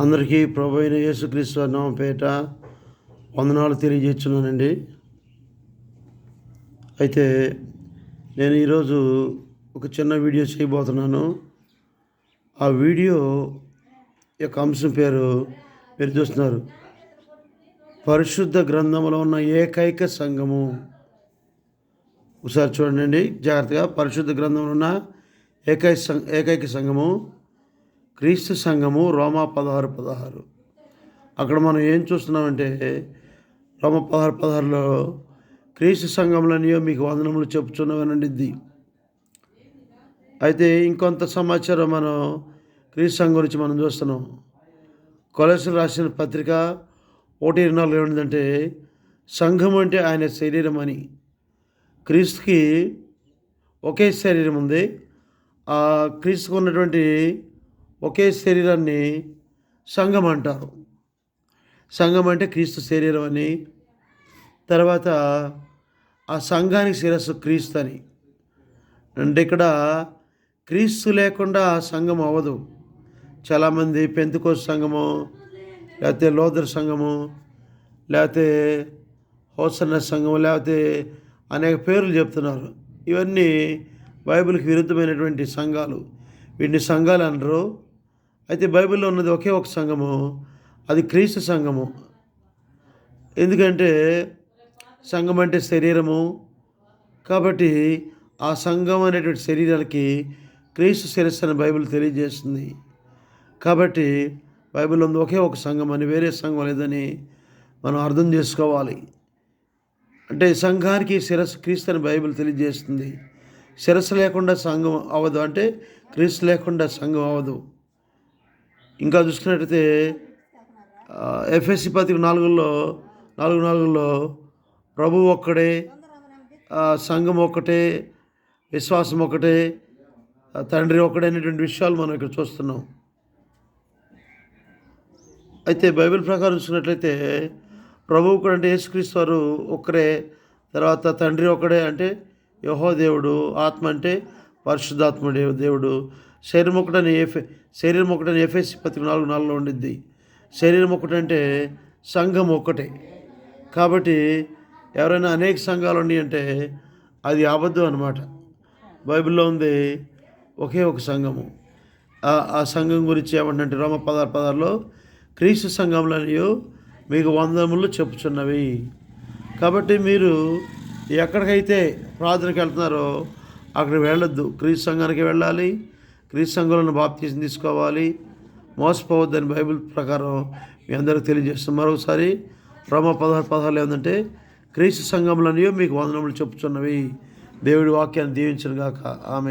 అందరికీ ప్రభు అయిన యేసుక్రీస్తు నామపేట వందనాలు తెలియజేస్తున్నానండి. అయితే నేను ఈరోజు ఒక చిన్న వీడియో చేయబోతున్నాను. ఆ వీడియో యొక్క అంశం పేరు మీరు చూస్తున్నారు. పరిశుద్ధ గ్రంథంలో ఉన్న ఏకైక సంఘము. ఒకసారి చూడండి జాగ్రత్తగా పరిశుద్ధ గ్రంథంలో ఉన్న ఏకైక సం- ఏకైక సంఘము. క్రీస్తు సంఘము రోమా పదహారు పదహారు. అక్కడ మనం ఏం చూస్తున్నామంటే రోమ పదహారు పదహారులో క్రీస్తు సంఘంలోనియో మీకు వందనములు చెప్పుచున్నవనండిద్ది. అయితే ఇంకొంత సమాచారం మనం క్రీస్తు సంఘం గురించి మనం చూస్తున్నాం. కొలసలు రాసిన పత్రిక ఒకటి ఇరవై నాలుగు ఏమిటంటే సంఘం అంటే ఆయన శరీరం అని. క్రీస్తుకి ఒకే శరీరం ఉంది. ఆ క్రీస్తుకు ఉన్నటువంటి ఒకే శరీరాన్ని సంఘం అంటారు. సంఘం అంటే క్రీస్తు శరీరం అని తర్వాత ఆ సంఘానికి శిరస్సు క్రీస్తు అని. అంటే ఇక్కడ క్రీస్తు లేకుండా ఆ సంఘం అవ్వదు. చాలామంది పెంతుకోస్ సంఘము లేకపోతే లోదర్ సంఘము లేకపోతే హోసన్న సంఘం లేకపోతే అనేక పేర్లు చెప్తున్నారు. ఇవన్నీ బైబిల్కి విరుద్ధమైనటువంటి సంఘాలు. వీటిని సంఘాలు అనరు. అయితే బైబిల్లో ఉన్నది ఒకే ఒక సంఘము అది క్రీస్తు సంఘము. ఎందుకంటే సంఘం అంటే శరీరము. కాబట్టి ఆ సంఘం అనేటువంటి శరీరాలకి క్రీస్తు శిరస్సు అని బైబిల్ తెలియజేస్తుంది. కాబట్టి బైబిల్ ఉంది ఒకే ఒక సంఘం అని వేరే సంఘం లేదని మనం అర్థం చేసుకోవాలి. అంటే సంఘానికి శిరస్సు క్రీస్తు అని బైబిల్ తెలియజేస్తుంది. శిరస్సు లేకుండా సంఘం అవ్వదు. అంటే క్రీస్తు లేకుండా సంఘం అవ్వదు. ఇంకా చూసుకున్నట్టయితే ఎఫ్ఎస్సి పత్రిక నాలుగులో నాలుగు నాలుగులో ప్రభు ఒక్కడే సంఘం ఒక్కటే విశ్వాసం ఒకటే తండ్రి ఒక్కడే అనేటువంటి విషయాలు మనం ఇక్కడ చూస్తున్నాం. అయితే బైబిల్ ప్రకారం చూసినట్లయితే ప్రభువు కూడా అంటే యేసుక్రీస్తు వారు ఒక్కరే తర్వాత తండ్రి ఒకడే అంటే యహో దేవుడు ఆత్మ అంటే పరిశుద్ధాత్ముడే దేవుడు శరీరం ఒకటని ఎఫ్ శరీరం ఒకటని ఎఫ్ఎస్సి పత్రిక నాలుగు నాలుగులో ఉండిద్ది. శరీరం ఒకటంటే సంఘం ఒక్కటే కాబట్టి ఎవరైనా అనేక సంఘాలు ఉన్నాయి అంటే అది అబద్ధం అనమాట బైబిల్లో ఉంది ఒకే ఒక సంఘము. ఆ- ఆ సంఘం గురించి ఏమంటే రోమ పదార్ పదార్లో క్రీస్తు సంఘంలోనియో మీకు వందములు చెప్పుచున్నవి. కాబట్టి మీరు ఎక్కడికైతే ప్రార్థనకి వెళ్తున్నారో అక్కడ వెళ్ళొద్దు. క్రీస్తు సంఘానికి వెళ్ళాలి. క్రీస్తు సంఘంలో బాప్తీసం తీసుకోవాలి. మోసపోవద్దని బైబిల్ ప్రకారం మీ అందరికీ తెలియజేస్తాం మరొకసారి రోమ పదహారు పదహారులు ఏంటంటే క్రీస్తు సంఘంలోనియో మీకు వందనములు చెప్పుచున్నవి. దేవుడి వాక్యాన్ని దీవించను గాక ఆమె